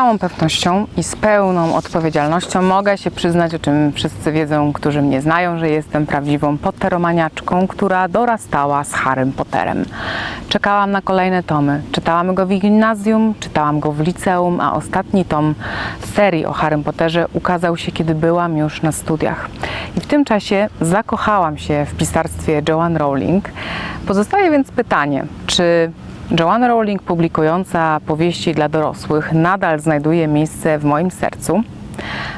całą pewnością i z pełną odpowiedzialnością mogę się przyznać, o czym wszyscy wiedzą, którzy mnie znają, że jestem prawdziwą potteromaniaczką, która dorastała z Harrym Potterem. Czekałam na kolejne tomy. Czytałam go w gimnazjum, czytałam go w liceum, a ostatni tom serii o Harrym Potterze ukazał się, kiedy byłam już na studiach. I w tym czasie zakochałam się w pisarstwie Joanne Rowling. Pozostaje więc pytanie, czy Joanne Rowling publikująca powieści dla dorosłych nadal znajduje miejsce w moim sercu.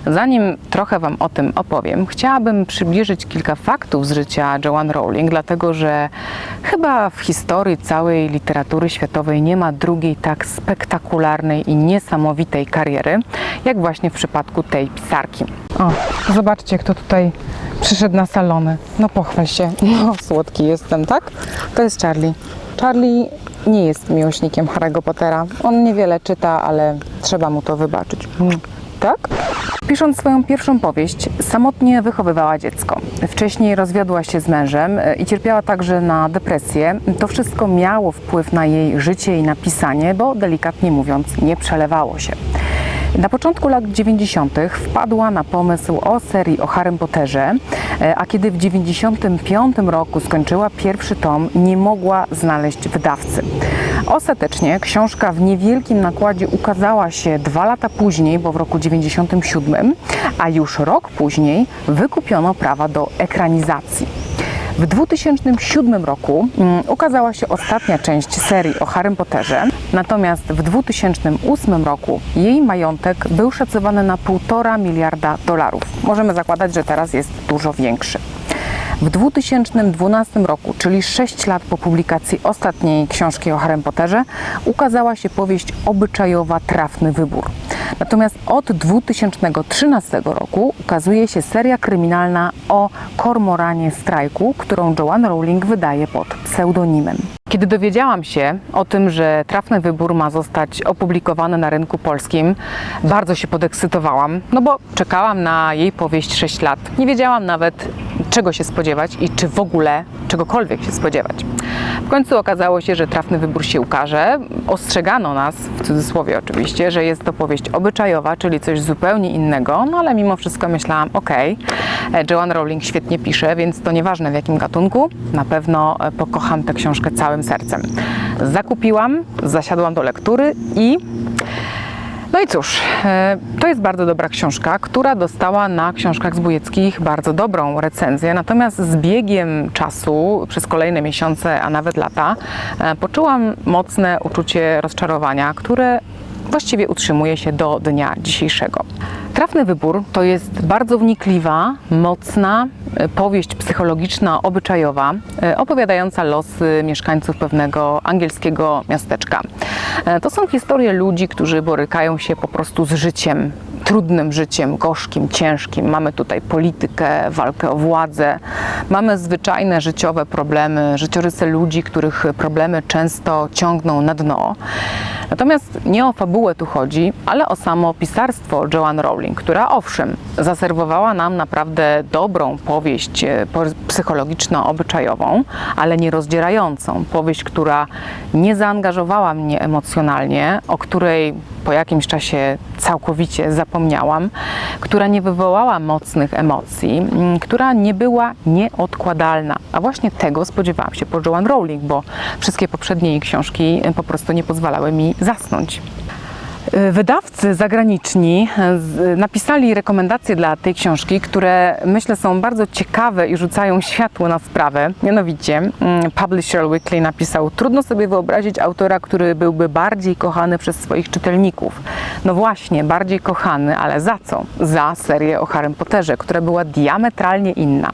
Zanim trochę Wam o tym opowiem, chciałabym przybliżyć kilka faktów z życia Joanne Rowling, dlatego że chyba w historii całej literatury światowej nie ma drugiej tak spektakularnej i niesamowitej kariery, jak właśnie w przypadku tej pisarki. O, zobaczcie, kto tutaj przyszedł na salony. No pochwal się. No, słodki jestem, tak? To jest Charlie. Charlie nie jest miłośnikiem Harry'ego Pottera. On niewiele czyta, ale trzeba mu to wybaczyć. Mm. Tak? Pisząc swoją pierwszą powieść, samotnie wychowywała dziecko. Wcześniej rozwiodła się z mężem e, i cierpiała także na depresję. To wszystko miało wpływ na jej życie i na pisanie, bo delikatnie mówiąc, nie przelewało się. Na początku lat 90. wpadła na pomysł o serii o Harrym Potterze, e, a kiedy w 95 roku skończyła pierwszy tom, nie mogła znaleźć wydawcy. Ostatecznie książka w niewielkim nakładzie ukazała się dwa lata później, bo w roku 97, a już rok później wykupiono prawa do ekranizacji. W 2007 roku mm, ukazała się ostatnia część serii o Harrym Potterze, natomiast w 2008 roku jej majątek był szacowany na 1,5 miliarda dolarów. Możemy zakładać, że teraz jest dużo większy. W 2012 roku, czyli 6 lat po publikacji ostatniej książki o Harrym Potterze, ukazała się powieść obyczajowa Trafny Wybór. Natomiast od 2013 roku ukazuje się seria kryminalna o Kormoranie Strajku, którą Joanne Rowling wydaje pod pseudonimem. Kiedy dowiedziałam się o tym, że Trafny Wybór ma zostać opublikowany na rynku polskim, bardzo się podekscytowałam, no bo czekałam na jej powieść 6 lat. Nie wiedziałam nawet, czego się spodziewać i czy w ogóle czegokolwiek się spodziewać. Końcu okazało się, że Trafny Wybór się ukaże. Ostrzegano nas, w cudzysłowie oczywiście, że jest to powieść obyczajowa, czyli coś zupełnie innego, no ale mimo wszystko myślałam, okej, okay, Joanne Rowling świetnie pisze, więc to nieważne w jakim gatunku, na pewno e, pokocham tę książkę całym sercem. Zakupiłam, zasiadłam do lektury i no i cóż, e, to jest bardzo dobra książka, która dostała na książkach zbójeckich bardzo dobrą recenzję. Natomiast z biegiem czasu, przez kolejne miesiące, a nawet lata, e, poczułam mocne uczucie rozczarowania, które właściwie utrzymuje się do dnia dzisiejszego. Trafny wybór to jest bardzo wnikliwa, mocna e, powieść psychologiczna, obyczajowa, opowiadająca losy mieszkańców pewnego angielskiego miasteczka. E, To są historie ludzi, którzy borykają się po prostu z życiem, trudnym życiem, gorzkim, ciężkim. Mamy tutaj politykę, walkę o władzę, mamy zwyczajne życiowe problemy, życiorysy ludzi, których problemy często ciągną na dno. Natomiast nie o fabułę tu chodzi, ale o samo pisarstwo Joanne Rowling, która owszem, zaserwowała nam naprawdę dobrą powieść e, psychologiczno-obyczajową, ale nie rozdzierającą. Powieść, która nie zaangażowała mnie emocjonalnie, o której po jakimś czasie całkowicie zapomniałam, która nie wywołała mocnych emocji, mm, która nie była nieodkładalna. A właśnie tego spodziewałam się po Joanne Rowling, bo wszystkie poprzednie jej książki e, po prostu nie pozwalały mi zasnąć. Y, Wydawcy zagraniczni y, napisali rekomendacje dla tej książki, które myślę są bardzo ciekawe i rzucają światło na sprawę. Mianowicie mm, Publisher Weekly napisał: Trudno sobie wyobrazić autora, który byłby bardziej kochany przez swoich czytelników. No właśnie, bardziej kochany, ale za co? Za serię o Harrym Potterze, która była diametralnie inna.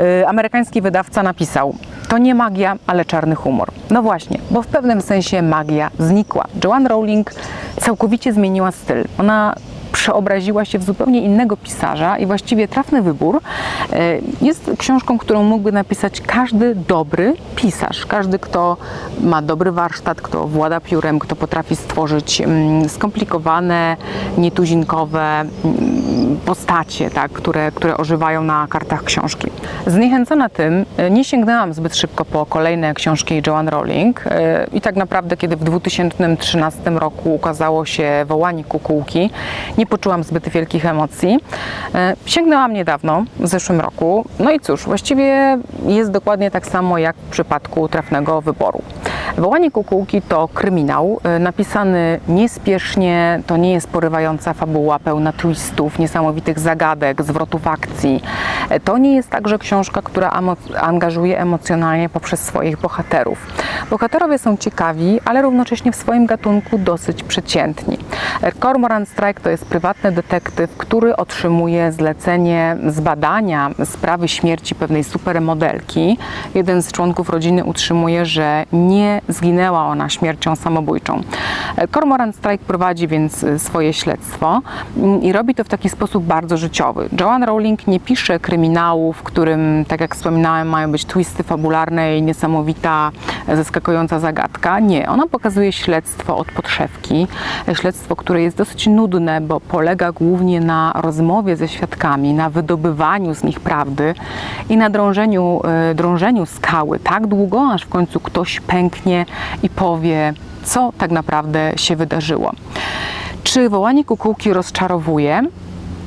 Y, Amerykański wydawca napisał: To nie magia, ale czarny humor. No właśnie, bo w pewnym sensie magia znikła. Joanne Rowling całkowicie zmieniła styl. Ona przeobraziła się w zupełnie innego pisarza i właściwie trafny wybór e, jest książką, którą mógłby napisać każdy dobry pisarz. Każdy, kto ma dobry warsztat, kto włada piórem, kto potrafi stworzyć mm, skomplikowane, nietuzinkowe mm, postacie, tak, które, które ożywają na kartach książki. Zniechęcona tym, e, nie sięgnęłam zbyt szybko po kolejne książki Joanne Rowling e, i tak naprawdę, kiedy w 2013 roku ukazało się Wołanie Kukułki, nie poczułam zbyt wielkich emocji. E, Sięgnęłam niedawno, w zeszłym roku, no i cóż, właściwie jest dokładnie tak samo jak w przypadku trafnego wyboru. Wołanie Kukułki to kryminał, e, napisany niespiesznie, to nie jest porywająca fabuła pełna twistów, niesamowitych zagadek, zwrotów akcji. E, To nie jest także książka, która angażuje emocjonalnie poprzez swoich bohaterów. Bohaterowie są ciekawi, ale równocześnie w swoim gatunku dosyć przeciętni. Cormoran Strike to jest prywatny detektyw, który otrzymuje zlecenie zbadania sprawy śmierci pewnej supermodelki. Jeden z członków rodziny utrzymuje, że nie zginęła ona śmiercią samobójczą. Cormoran Strike prowadzi więc e, swoje śledztwo mm, i robi to w taki sposób bardzo życiowy. Joanne Rowling nie pisze kryminału, w którym, tak jak wspominałem, mają być twisty fabularne i niesamowita, e, zaskakująca zagadka. Nie, ona pokazuje śledztwo od podszewki. Śledztwo, które jest dosyć nudne, bo polega głównie na rozmowie ze świadkami, na wydobywaniu z nich prawdy i na drążeniu, e, drążeniu skały tak długo, aż w końcu ktoś pęknie i powie, co tak naprawdę się wydarzyło. Czy wołanie kukułki rozczarowuje?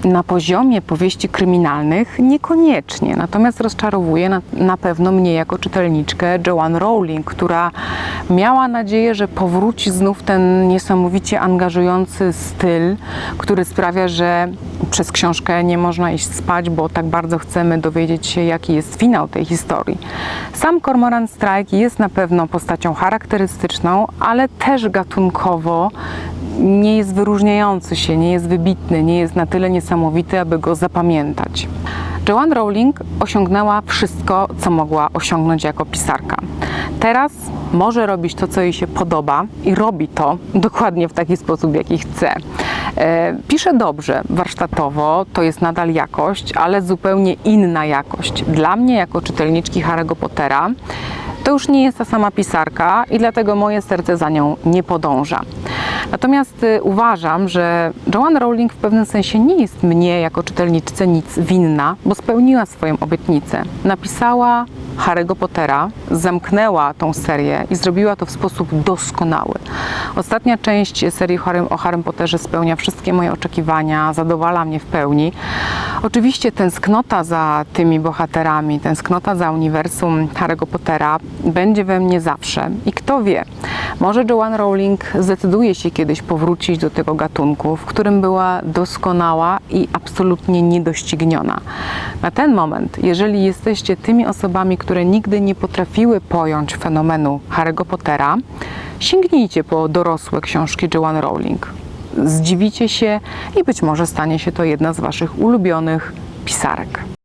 Na poziomie powieści kryminalnych niekoniecznie, natomiast rozczarowuje na, na pewno mnie jako czytelniczkę Joanne Rowling, która miała nadzieję, że powróci znów ten niesamowicie angażujący styl, który sprawia, że przez książkę nie można iść spać, bo tak bardzo chcemy dowiedzieć się, jaki jest finał tej historii. Sam Cormoran Strike jest na pewno postacią charakterystyczną, ale też gatunkowo nie jest wyróżniający się, nie jest wybitny, nie jest na tyle niesamowity, aby go zapamiętać. Joanne Rowling osiągnęła wszystko, co mogła osiągnąć jako pisarka. Teraz może robić to, co jej się podoba i robi to dokładnie w taki sposób, jaki chce. E, Pisze dobrze, warsztatowo, to jest nadal jakość, ale zupełnie inna jakość. Dla mnie, jako czytelniczki Harry'ego Pottera, to już nie jest ta sama pisarka i dlatego moje serce za nią nie podąża. Natomiast y, uważam, że Joanne Rowling w pewnym sensie nie jest mnie jako czytelniczce nic winna, bo spełniła swoją obietnicę. Napisała Harry'ego Pottera, zamknęła tą serię i zrobiła to w sposób doskonały. Ostatnia część serii o Harrym Potterze spełnia wszystkie moje oczekiwania, zadowala mnie w pełni. Oczywiście tęsknota za tymi bohaterami, tęsknota za uniwersum Harry'ego Pottera będzie we mnie zawsze. I kto wie, może Joanne Rowling zdecyduje się kiedyś powrócić do tego gatunku, w którym była doskonała i absolutnie niedościgniona. Na ten moment, jeżeli jesteście tymi osobami, które nigdy nie potrafiły pojąć fenomenu Harry'ego Pottera, sięgnijcie po dorosłe książki Joanne Rowling. Zdziwicie się i być może stanie się to jedna z Waszych ulubionych pisarek.